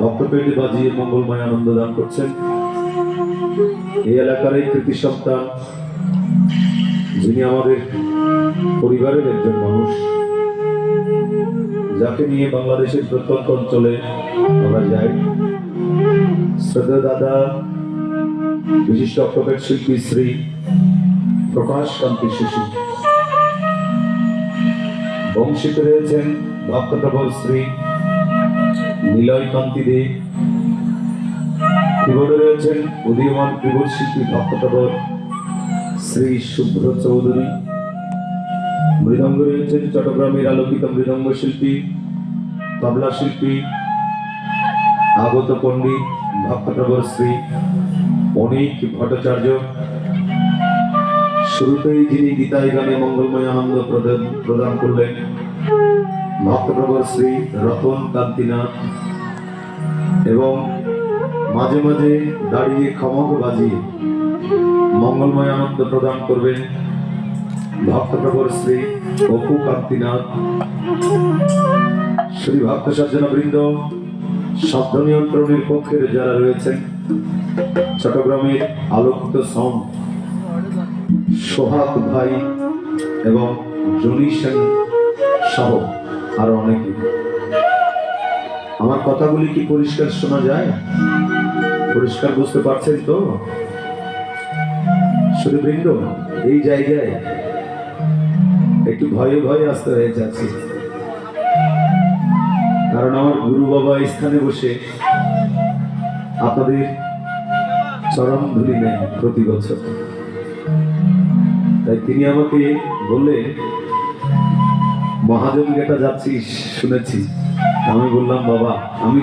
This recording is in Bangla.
ভক্তপেটে বাজিয়ে মঙ্গলময় আনন্দ দান করছেন। এই এলাকার এই কৃতি সন্তান, যিনি আমাদের পরিবারের একজন মানুষ, যাকে নিয়ে বাংলাদেশের প্রত্যন্ত অঞ্চলে আমরা যাই। শ্রদ্ধা দাদা, বিশিষ্ট অক্টোপেট শিল্পী শ্রী প্রকাশ কান্তি শিশু। বংশীতে রয়েছেন ভক্তপ্রবল শ্রী নিলয় কান্তি দে কিবোর্ডে রয়েছেন উদীয়মান কিবোর্ড শিল্পী ভক্তপ্রবল শ্রী শুভ্র চৌধুরী। মৃদঙ্গ রয়েছেন চট্টগ্রামের আলোকিত মৃদঙ্গ শিল্পী, তবলা শিল্পী, আগত পণ্ডিত ভক্তপ্রবর শ্রী অনেক ভট্টাচার্য। শুরুতেই যিনি গীতায় গানে মঙ্গলময় আনন্দ প্রদান করলেন। ভক্তপ্রবর শ্রী রতন কান্তিনাথ এবং মাঝে মাঝে দাঁড়িয়ে খমক বাজিয়ে মঙ্গলময় আনন্দ প্রদান করবেন ভক্তপ্রবর শ্রী অপু কান্তিনাথ শ্রী ভক্ত সজ্জন বৃন্দ শব্দ নিয়ন্ত্রণের পক্ষের যারা রয়েছেন, চট্টগ্রামের আলোকিত সং সোহাগ ভাই এবং জনি সেন সহ আরও অনেকে। আমার কথাগুলি কি পরিষ্কার শোনা যায়? পরিষ্কার বুঝতে পারছেন তো? বৃন্দ এই জায়গায় একটু ভয়ে ভয়ে আসতে হয়ে যাচ্ছে। কারণ আমার গুরু বাবা এই স্থানে বসে আপনাদের চরম ধুলি নেন প্রতি বছর। তাই তিনি আমাকে বললেন মহাজন গেটা যাচ্ছিস শুনেছি। আমি বললাম বাবা আমি